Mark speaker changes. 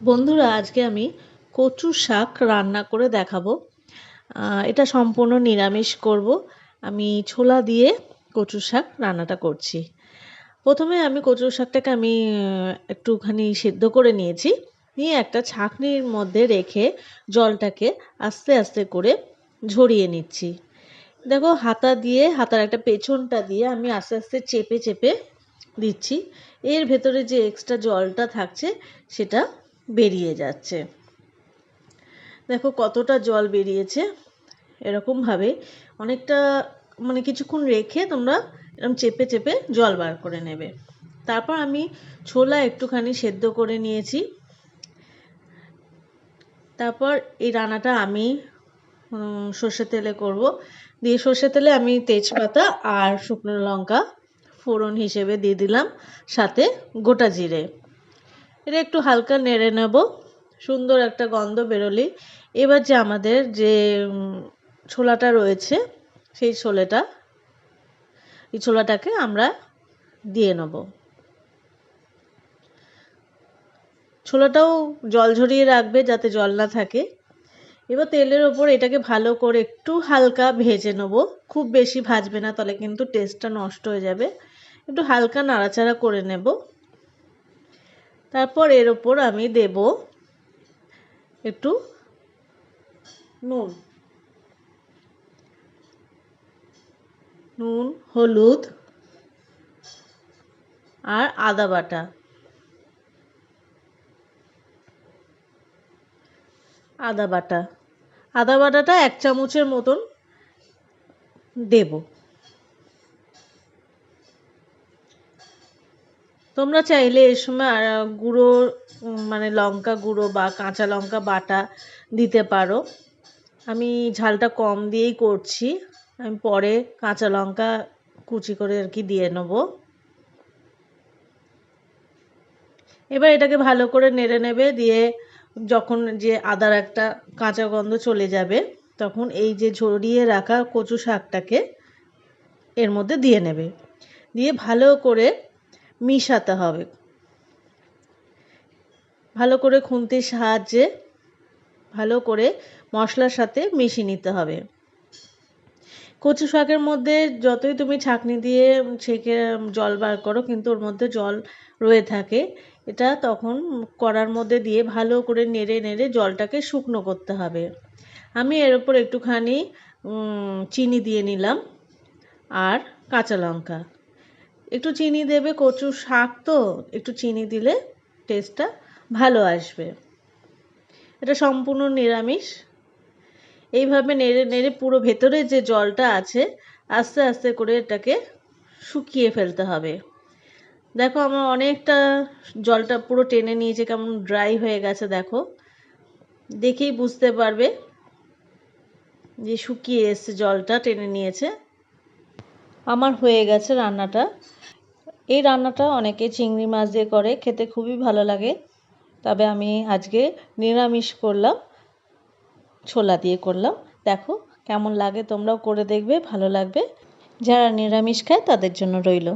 Speaker 1: বন্ধুরা, আজকে আমি কচু শাক রান্না করে দেখাবো। এটা সম্পূর্ণ নিরামিষ করব। আমি ছোলা দিয়ে কচু শাক রান্নাটা করছি। প্রথমে আমি কচু শাকটাকে আমি একটুখানি সেদ্ধ করে নিয়েছি। নিয়ে একটা ছাঁকনির মধ্যে রেখে জলটাকে আস্তে আস্তে করে ঝরিয়ে নিচ্ছি। দেখো, হাতা দিয়ে, হাতার একটা পেছনটা দিয়ে আমি আস্তে আস্তে চেপে চেপে দিচ্ছি। এর ভেতরে যে এক্সট্রা জলটা থাকছে, সেটা বেরিয়ে যাচ্ছে। দেখো কতটা জল বেরিয়েছে। এরকমভাবে অনেকটা মানে কিছুক্ষণ রেখে তোমরা এরকম চেপে চেপে জল বার করে নেবে। তারপর আমি ছোলা একটুখানি সেদ্ধ করে নিয়েছি। তারপর এই রান্নাটা আমি সর্ষে তেলে করব। দিয়ে সর্ষে তেলে আমি তেজপাতা আর শুকনো লঙ্কা ফোড়ন হিসেবে দিয়ে দিলাম, সাথে গোটা জিরে। এটা একটু হালকা নেড়ে নেব। সুন্দর একটা গন্ধ বেরোলি এবার যে আমাদের যে ছোলাটা রয়েছে, সেই ছোলেটা, এই ছোলাটাকে আমরা দিয়ে নেব। ছোলাটাও জল ঝরিয়ে রাখবে যাতে জল না থাকে। এবার তেলের ওপর এটাকে ভালো করে একটু হালকা ভেজে নেব। খুব বেশি ভাজবে না, তাহলে কিন্তু টেস্টটা নষ্ট হয়ে যাবে। একটু হালকা নাড়াচাড়া করে নেব। তারপর এর ওপর আমি দেব একটু নুন। নুন, হলুদ আর আদা বাটা। আদা বাটা। আদা বাটাটা এক চামচের মতন দেবো। তোমরা চাইলে এর সময় গুঁড়ো মানে লঙ্কা গুঁড়ো বা কাঁচা লঙ্কা বাটা দিতে পারো। আমি ঝালটা কম দিয়েই করছি। আমি পরে কাঁচা লঙ্কা কুচি করে আর কি দিয়ে নেব। এবার এটাকে ভালো করে নেড়ে নেবে, দিয়ে যখন যে আদার একটা কাঁচা গন্ধ চলে যাবে, তখন এই যে ঝরিয়ে রাখা কচু শাকটাকে এর মধ্যে দিয়ে নেবে। দিয়ে ভালো করে মিশাতে হবে। ভালো করে খুন্তির সাহায্যে ভালো করে মশলার সাথে মিশিয়ে নিতে হবে। কচু শাকের মধ্যে যতই তুমি ছাঁকনি দিয়ে ছেঁকে জল বার করো, কিন্তু ওর মধ্যে জল রয়ে থাকে। এটা তখন কড়ার মধ্যে দিয়ে ভালো করে নেড়ে নেড়ে জলটাকে শুকনো করতে হবে। আমি এর ওপর একটুখানি চিনি দিয়ে নিলাম আর কাঁচা লঙ্কা। একটু চিনি দেবে কচু শাক তো, একটু চিনি দিলে টেস্টটা ভালো আসবে। এটা সম্পূর্ণ নিরামিষ। এইভাবে নেড়ে নেড়ে পুরো ভেতরে যে জলটা আছে, আস্তে আস্তে করে এটাকে শুকিয়ে ফেলতে হবে। দেখো আমার অনেকটা জলটা পুরো টেনে নিয়েছে, কেমন ড্রাই হয়ে গেছে, দেখো। দেখেই বুঝতে পারবে যে শুকিয়ে এসছে জলটা, টেনে নিয়েছে। আমার হয়ে গেছে রান্নাটা। এই রান্নাটা অনেকে চিংড়ি মাছ দিয়ে করে, খেতে খুবই ভালো লাগে। তবে আমি আজকে নিরামিষ করলাম, ছোলা দিয়ে করলাম। দেখো কেমন লাগে, তোমরাও করে দেখবে, ভালো লাগবে। যারা নিরামিষ খায় তাদের জন্য রইল।